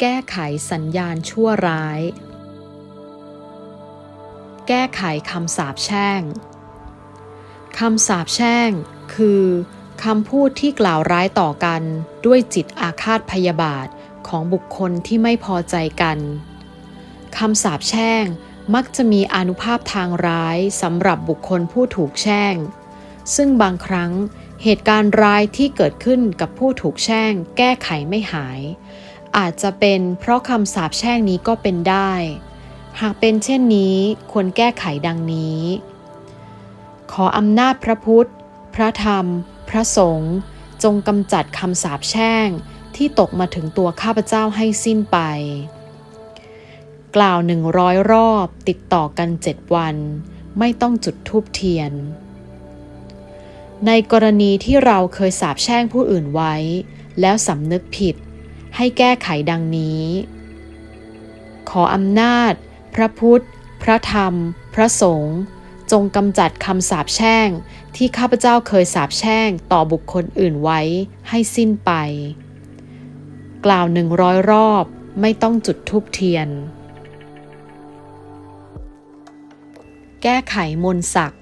แก้ไขสัญญาณชั่วร้าย แก้ไขคำสาปแช่งคำสาปแช่ง คือคำพูดที่กล่าวร้ายต่อกันด้วยจิตอาฆาตพยาบาทของบุคคลที่ไม่พอใจกันคำสาปแช่งมักจะมีอนุภาพทางร้ายสำหรับบุคคลผู้ถูกแช่ง ซึ่งบางครั้งเหตุการณ์ร้ายที่เกิดขึ้นกับผู้ถูกแช่ง แก้ไขไม่หาย อาจจะเป็นเพราะคำสาปแช่งนี้ก็เป็นได้ หากเป็นเช่นนี้ควรแก้ไขดังนี้ ขออำนาจพระพุทธ พระธรรม พระสงฆ์จงกำจัดคำสาปแช่งที่ตกมาถึงตัวข้าพเจ้าให้สิ้นไป กล่าวหนึ่งร้อยรอบติดต่อกันเจ็ดวัน ไม่ต้องจุดทูบเทียน ในกรณีที่เราเคยสาปแช่งผู้อื่นไว้ แล้วสำนึกผิด ให้แก้ไขดังนี้ ขออำนาจ พระพุทธ พระธรรม พระสงฆ์จงกำจัดคำสาปแช่ง ที่ข้าพเจ้าเคยสาปแช่งต่อบุคคลอื่นไว้ให้สิ้นไป กล่าวหนึ่งร้อยรอบไม่ต้องจุดทูบเทียน แก้ไขมนต์ศัก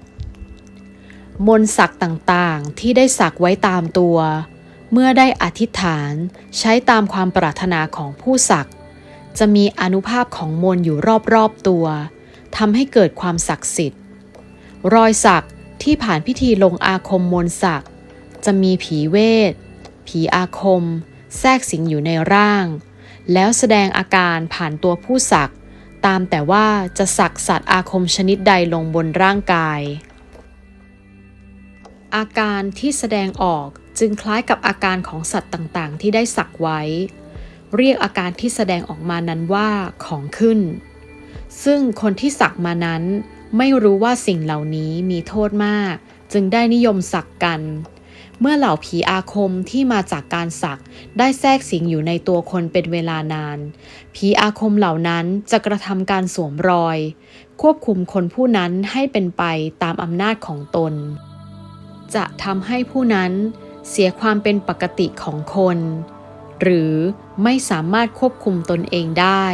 มนต์ศักต่างๆที่ได้สักไว้ตามตัว เมื่อได้อธิษฐานใช้ตามความปรารถนาของผู้สัก จะมีอนุภาพของมนอยู่รอบๆตัวทำให้เกิดความศักดิ์สิทธิ์ รอยสักที่ผ่านพิธีลงอาคมมนต์ศัก จะมีผีเวท ผีอาคม แทรกสิงอยู่ในร่าง แล้วแสดงอาการผ่านตัวผู้สัก ตามแต่ว่าจะสักสัตว์อาคมชนิดใดลงบนร่างกาย อาการที่แสดงออก จึงคล้ายกับอาการของสัตว์ต่างๆ ที่ได้สักไว้ เรียกอาการที่แสดงออกมานั้นว่าของขึ้น ซึ่งคนที่สักมานั้นไม่รู้ว่าสิ่งเหล่านี้มีโทษมาก จึงได้นิยมสักกัน เมื่อเหล่าผีอาคมที่มาจากการสักได้แทรกสิงอยู่ในตัวคนเป็นเวลานาน ผีอาคมเหล่านั้นจะกระทำการสวมรอย ควบคุมคนผู้นั้นให้เป็นไปตามอำนาจของตน จะทำให้ผู้นั้น เสียความเป็นปกติของคน หรือไม่สามารถควบคุมตนเองได้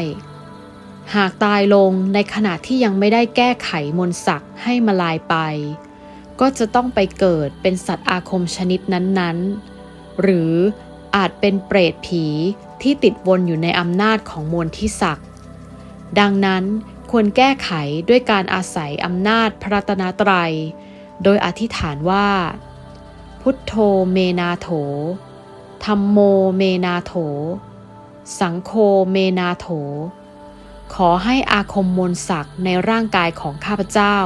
หากตายลงในขณะที่ยังไม่ได้แก้ไขมนต์ศักดิ์ให้มาลายไป ก็จะต้องไปเกิดเป็นสัตว์อาคมชนิดนั้นๆ หรืออาจเป็นเปรตผีที่ติดวนอยู่ในอำนาจของมนต์ที่ศักดิ์ดังนั้นควรแก้ไขด้วยการอาศัยอำนาจพระรัตนตรัย โดยอธิษฐานว่า พุทโธเมนาโถธรรมโมเมนาโถ สังโฆเมนาโถ ขอให้อาคมมนศักในร่างกายของข้าพเจ้า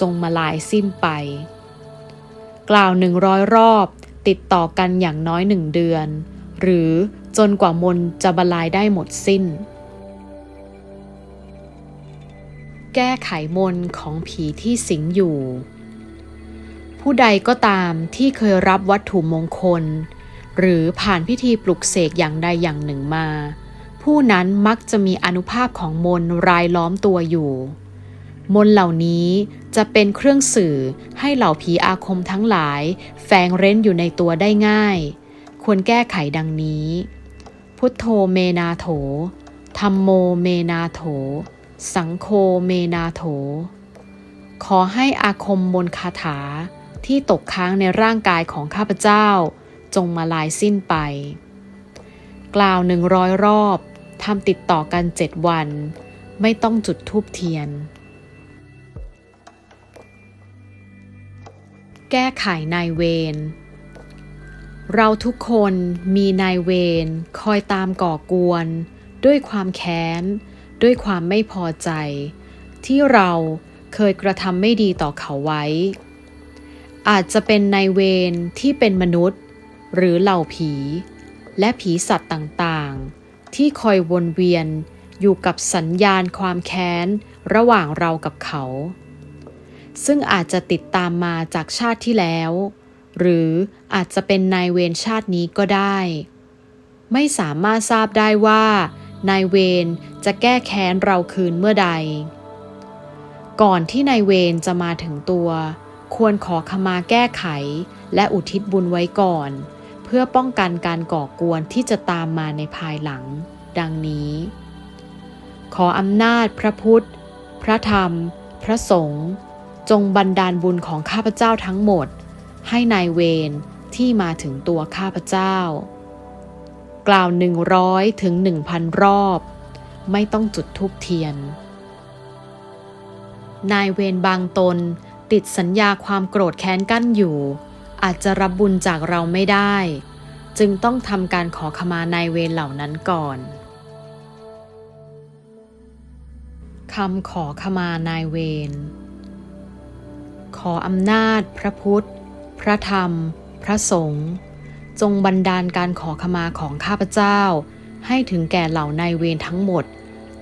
จงมาลายสิ้นไป กล่าวหนึ่งร้อยรอบติดต่อกันอย่างน้อยหนึ่งเดือน หรือจนกว่ามนจะบรรลายได้หมดสิ้น แก้ไขมนของผีที่สิงอยู่ ผู้ใดก็ตามที่เคยรับวัตถุมงคล หรือผ่านพิธีปลุกเสกอย่างใดอย่างหนึ่งมา ผู้นั้นมักจะมีอนุภาพของมน์รายล้อมตัวอยู่ มน์เหล่านี้จะเป็นเครื่องสื่อให้เหล่าผีอาคมทั้งหลายแฝงเร้นอยู่ในตัวได้ง่าย ควรแก้ไขดังนี้ พุทโธเมนาโถธรรมโมเมนาโถ สังโฆเมนาโถ ขอให้อาคมมน์คาถา ที่ตกค้างในร่างกายของข้าพเจ้า จงมาลายสิ้นไป กล่าวหนึ่งร้อยรอบทำติดต่อกันเจ็ดวัน ไม่ต้องจุดทูบเทียน แก้ไขนายเวรเราทุกคนมีนายเวรคอยตามก่อกวน ด้วยความแค้น ด้วยความไม่พอใจ ที่เราเคยกระทำไม่ดีต่อเขาไว้ อาจจะเป็นนายเวรที่เป็นมนุษย์ หรือเหล่าผี และผีสัตว์ต่างๆ ที่คอยวนเวียนอยู่กับสัญญาณความแค้น ระหว่างเรากับเขา ซึ่งอาจจะติดตามมาจากชาติที่แล้ว หรืออาจจะเป็นนายเวรชาตินี้ก็ได้ ไม่สามารถทราบได้ว่านายเวรจะแก้แค้นเราคืนเมื่อใด ก่อนที่นายเวรจะมาถึงตัว ควรขอขมาแก้ไข และอุทิศบุญไว้ก่อน เพื่อป้องกันการก่อกวนที่จะตามมาในภายหลัง ดังนี้ ขออำนาจพระพุทธ พระธรรม พระสงฆ์จงบันดาลบุญของข้าพเจ้าทั้งหมด ให้นายเวรที่มาถึงตัวข้าพเจ้า กล่าวหนึ่งร้อยถึงหนึ่งพันรอบ ไม่ต้องจุดทูบเทียน นายเวรบางตน ติดสัญญาความโกรธแค้นกั้นอยู่ อาจจะรับบุญจากเราไม่ได้ จึงต้องทำการขอขมานายเวรเหล่านั้นก่อนคำขอขมานายเวร ขออำนาจ พระพุทธ พระธรรม พระสงฆ์จงบันดาลการขอขมาของข้าพเจ้า ให้ถึงแก่เหล่านายเวรทั้งหมด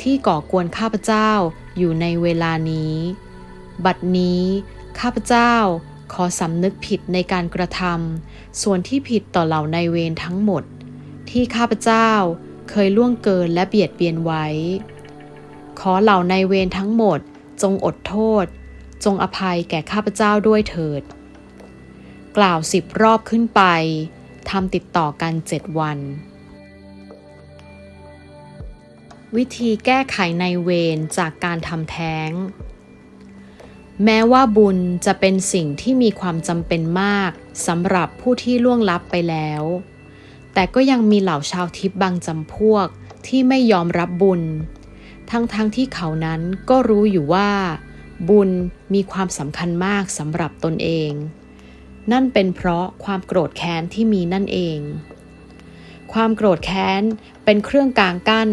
ที่ก่อกวนข้าพเจ้าอยู่ในเวลานี้ บัดนี้ ข้าพเจ้าขอสำนึกผิดในการกระทำส่วนที่ผิดต่อเหล่าในเวรทั้งหมด ที่ข้าพเจ้าเคยล่วงเกินและเบียดเบียนไว้ ขอเหล่าในเวรทั้งหมดจงอดโทษ จงอภัยแก่ข้าพเจ้าด้วยเถิด กล่าวสิบรอบขึ้นไปทำติดต่อกันเจ็ดวัน วิธีแก้ไขในเวรจากการทำแท้ง แม้ว่าบุญจะเป็นสิ่งที่มีความจำเป็นมากสำหรับผู้ที่ล่วงลับไปแล้ว แต่ก็ยังมีเหล่าชาวทิพย์บางจำพวกที่ไม่ยอมรับบุญ ทั้งๆทที่เขานั้นก็รู้อยู่ว่า บุญมีความสำคัญมากสำหรับตนเอง นั่นเป็นเพราะความโกรธแค้นที่มีนั่นเอง ความโกรธแค้นเป็นเครื่องกลางกั้น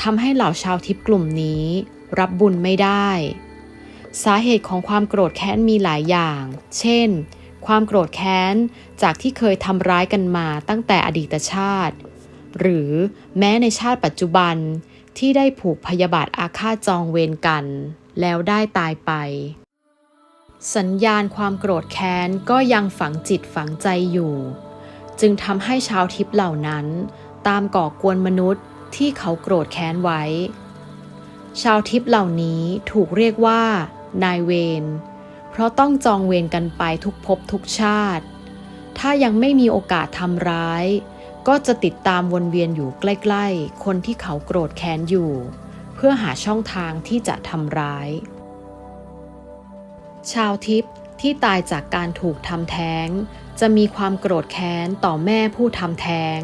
ทำให้เหล่าชาวทิพย์กลุ่มนี้ รับบุญไม่ได้ สาเหตุของความโกรธแค้นมีหลายอย่าง เช่น ความโกรธแค้นจากที่เคยทำร้ายกันมาตั้งแต่อดีตชาติ หรือแม้ในชาติปัจจุบันที่ได้ผูกพยาบาทอาฆาตจองเวรกัน แล้วได้ตายไป สัญญาณความโกรธแค้นก็ยังฝังจิตฝังใจอยู่ จึงทำให้ชาวทิพย์เหล่านั้น ตามก่อกวนมนุษย์ที่เขาโกรธแค้นไว้ ชาวทิพย์เหล่านี้ถูกเรียกว่า นายเวรเพราะต้องจองเวรกันไปทุกภพทุกชาติ ถ้ายังไม่มีโอกาสทำร้าย ก็จะติดตามวนเวียนอยู่ใกล้ๆ คนที่เขาโกรธแค้นอยู่ เพื่อหาช่องทางที่จะทำร้าย ชาวทิพย์ที่ตายจากการถูกทำแท้ง จะมีความโกรธแค้นต่อแม่ผู้ทำแท้ง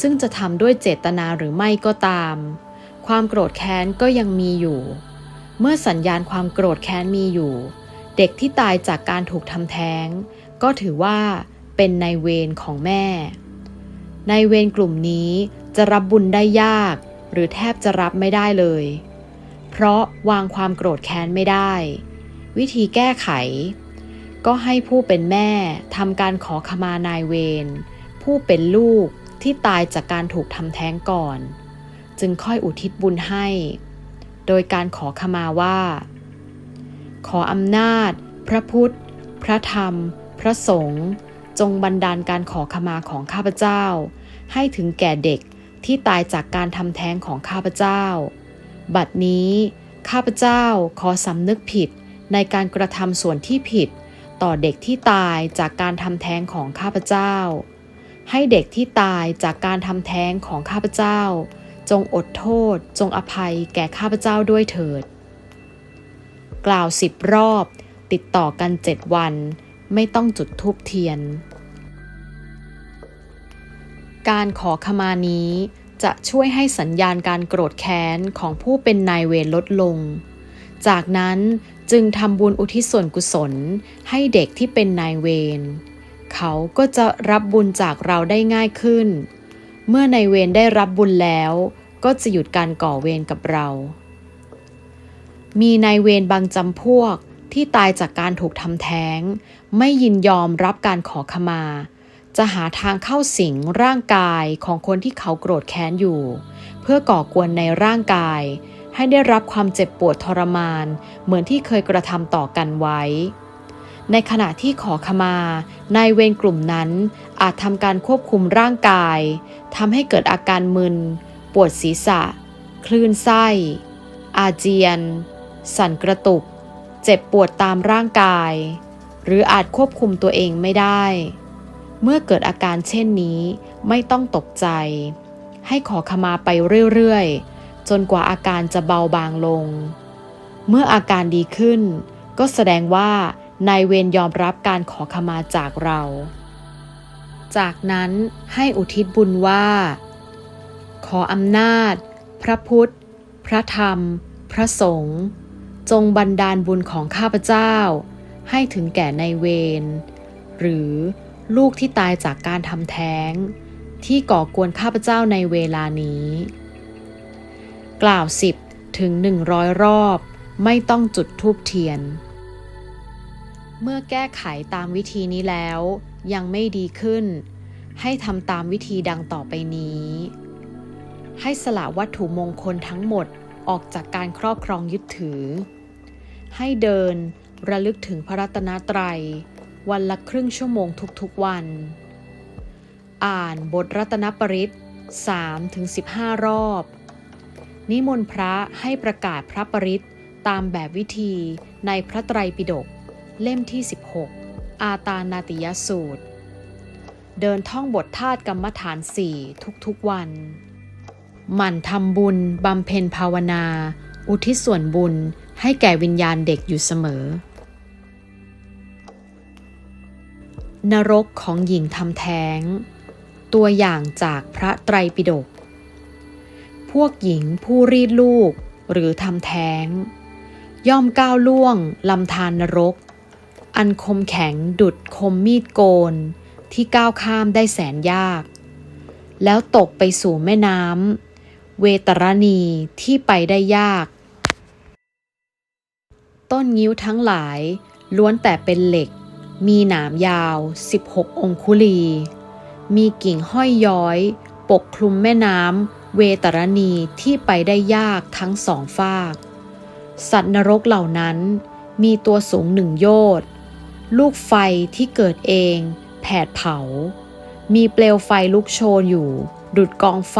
ซึ่งจะทำด้วยเจตนาหรือไม่ก็ตาม ความโกรธแค้นก็ยังมีอยู่ เมื่อสัญญาณความโกรธแค้นมีอยู่ เด็กที่ตายจากการถูกทำแท้ง ก็ถือว่าเป็นนายเวรของแม่ นายเวรกลุ่มนี้จะรับบุญได้ยาก หรือแทบจะรับไม่ได้เลย เพราะวางความโกรธแค้นไม่ได้ วิธีแก้ไข ก็ให้ผู้เป็นแม่ทำการขอขมานายเวรผู้เป็นลูกที่ตายจากการถูกทำแท้งก่อน จึงค่อยอุทิศบุญให้ โดยการขอขมาว่า ขออำนาจ พระพุทธ พระธรรม พระสงฆ์จงบันดาลการขอขมาของข้าพเจ้า ให้ถึงแก่เด็กที่ตายจากการทำแท้งของข้าพเจ้า บัดนี้ข้าพเจ้าขอสำนึกผิดในการกระทำส่วนที่ผิด ต่อเด็กที่ตายจากการทำแท้งของข้าพเจ้า ให้เด็กที่ตายจากการทำแท้งของข้าพเจ้า จงอดโทษ จงอภัยแก่ข้าพเจ้าด้วยเถิด กล่าวสิบรอบ ติดต่อกันเจ็ดวัน ไม่ต้องจุดธูปเทียน การขอขมานี้จะช่วยให้สัญญาณการโกรธแค้นของผู้เป็นนายเวรลดลง จากนั้นจึงทำบุญอุทิศส่วนกุศลให้เด็กที่เป็นนายเวร เขาก็จะรับบุญจากเราได้ง่ายขึ้น เมื่อนายเวรได้รับบุญแล้ว ก็จะหยุดการก่อเวรกับเรา มีนายเวรบางจำพวกที่ตายจากการถูกทำแท้ง ไม่ยินยอมรับการขอขมา จะหาทางเข้าสิงร่างกายของคนที่เขาโกรธแค้นอยู่ เพื่อก่อกวนในร่างกาย ให้ได้รับความเจ็บปวดทรมาน เหมือนที่เคยกระทำต่อกันไว้ ในขณะที่ขอขมา นายเวรกลุ่มนั้นอาจทำการควบคุมร่างกายทำให้เกิดอาการมึน ปวดศีรษะ คลื่นไส้ อาเจียน สั่นกระตุก เจ็บปวดตามร่างกาย หรืออาจควบคุมตัวเองไม่ได้ เมื่อเกิดอาการเช่นนี้ไม่ต้องตกใจ ให้ขอขมาไปเรื่อยๆ จนกว่าอาการจะเบาบางลง เมื่ออาการดีขึ้น ก็แสดงว่านายเวรยอมรับการขอขมาจากเรา จากนั้นให้อุทิศบุญว่า ออำนาจ พระพุทธ พระธรรม พระสงฆ์จงบันดาลบุญของข้าพเจ้า ให้ถึงแก่ในเวรหรือลูกที่ตายจากการทำแท้ง ที่ก่อกวนข้าพเจ้าในเวลานี้ กล่าวสิบถึงหนึ่งร้อยรอบ ไม่ต้องจุดทูบเทียน เมื่อแก้ไขตามวิธีนี้แล้ว ยังไม่ดีขึ้น ให้ทำตามวิธีดังต่อไปนี้ ให้สละวัตถุมงคลทั้งหมดออกจากการครอบครองยึดถือ ให้เดินระลึกถึงพระรัตนตรัย วันละครึ่งชั่วโมงทุกๆวัน อ่านบทรัตนปริศ3ถึง15 รอบ นิมนต์พระให้ประกาศพระปริศตามแบบวิธีในพระไตรปิฎกเล่มที่ 16 อาตานาติยสูตร เดินท่องบทธาตุกรรมฐานสี่ทุกๆวัน หมั่นทำบุญบำเพ็ญภาวนา อุทิศส่วนบุญให้แก่วิญญาณเด็กอยู่เสมอ นรกของหญิงทำแท้ง ตัวอย่างจากพระไตรปิฎกพวกหญิงผู้รีดลูกหรือทำแท้ง ย่อมก้าวล่วงลำธารนรก อันคมแข็งดุดคมมีดโกนที่ก้าวข้ามได้แสนยาก แล้วตกไปสู่แม่น้ำ เวตรณีที่ไปได้ยาก ต้นงิ้วทั้งหลายล้วนแต่เป็นเหล็ก มีหนามยาว 16 องคุลี มีกิ่งห้อยย้อย ปกคลุมแม่น้ำเวตรณีที่ไปได้ยากทั้งสองฝาก สัตว์นรกเหล่านั้นมีตัวสูงหนึ่งโยชน์ลูกไฟที่เกิดเอง แผดเผา มีเปลวไฟลุกโชนอยู่ ดุดกองไฟ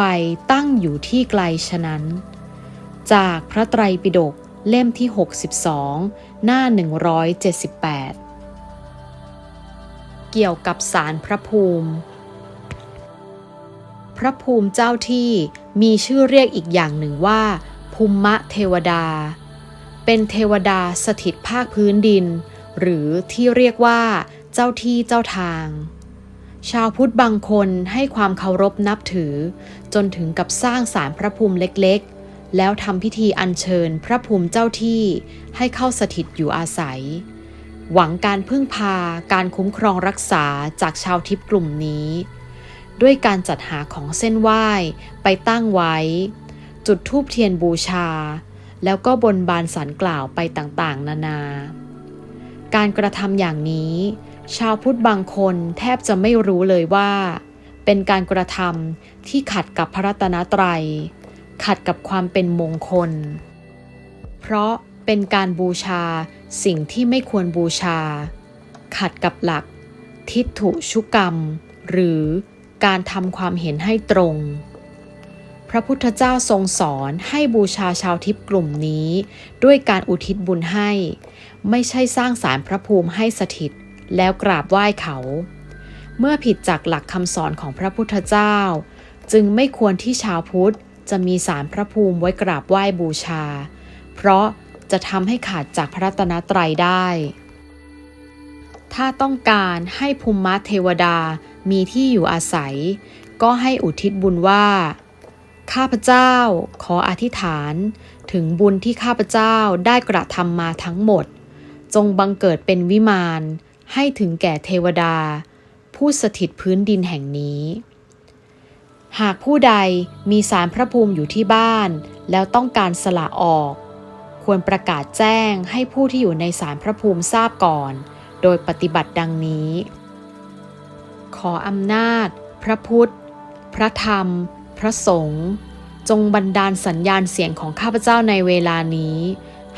ตั้งอยู่ที่ไกลฉะนั้น จากพระไตรปิฎกเล่มที่ 62 หน้า 178 เกี่ยวกับสารพระภูมิ พระภูมิเจ้าที่มีชื่อเรียกอีกอย่างหนึ่งว่า ภูมะเทวดา เป็นเทวดาสถิตภาคพื้นดิน หรือที่เรียกว่าเจ้าที่เจ้าทาง ชาวพุทธบางคนให้ความเคารพนับถือ จนถึงกับสร้างสารพระภูมิเล็กๆ แล้วทำพิธีอัญเชิญพระภูมิเจ้าที่ให้เข้าสถิตอยู่อาศัย หวังการพึ่งพาการคุ้มครองรักษาจากชาวทิพย์กลุ่มนี้ ด้วยการจัดหาของเส้นไหว้ไปตั้งไว้ จุดธูปเทียนบูชา แล้วก็บนบานสันกล่าวไปต่างๆ นานา การกระทำอย่างนี้ ชาวพุทธบางคนแทบจะไม่รู้เลยว่า เป็นการกระทำที่ขัดกับพระรัตนตรัย ขัดกับความเป็นมงคล เพราะเป็นการบูชาสิ่งที่ไม่ควรบูชา ขัดกับหลัก ทิฏฐุชุกรรม หรือการทำความเห็นให้ตรง พระพุทธเจ้าทรงสอนให้บูชาชาวทิพย์กลุ่มนี้ ด้วยการอุทิศบุญให้ ไม่ใช่สร้างสารพระภูมิให้สถิต แล้วกราบไหว้เขา เมื่อผิดจากหลักคำสอนของพระพุทธเจ้า จึงไม่ควรที่ชาวพุทธจะมีสารพระภูมิไว้กราบไหว้บูชา เพราะจะทำให้ขาดจากพระรัตนตรัยได้ ถ้าต้องการให้ภูมิมะเทวดามีที่อยู่อาศัย ก็ให้อุทิศบุญว่า ข้าพเจ้าขออธิษฐาน ถึงบุญที่ข้าพเจ้าได้กระทำมาทั้งหมด จงบังเกิดเป็นวิมาน ให้ถึงแก่เทวดา ผู้สถิตพื้นดินแห่งนี้ หากผู้ใดมีสารพระภูมิอยู่ที่บ้าน แล้วต้องการสละออก ควรประกาศแจ้งให้ผู้ที่อยู่ในสารพระภูมิทราบก่อน โดยปฏิบัติดังนี้ ขออำนาจ พระพุทธ พระธรรม พระสงฆ์จงบันดาลสัญญาณเสียงของข้าพเจ้าในเวลานี้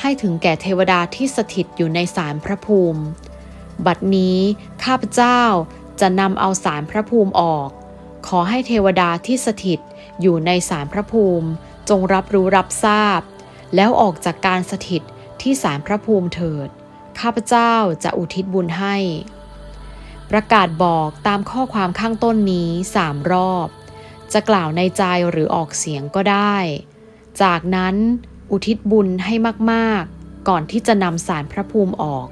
ให้ถึงแก่เทวดาที่สถิตอยู่ในสารพระภูมิ บัดนี้ข้าพเจ้าจะนำเอาสารพระภูมิออก ขอให้เทวดาที่สถิตอยู่ในสารพระภูมิจงรับรู้รับทราบ แล้วออกจากการสถิตที่สารพระภูมิเถิด ข้าพเจ้าจะอุทิศบุญให้ ประกาศบอกตามข้อความข้างต้นนี้สามรอบ จะกล่าวในใจหรือออกเสียงก็ได้ จากนั้นอุทิศบุญให้มาก ๆ ก่อนที่จะนำสารพระภูมิออก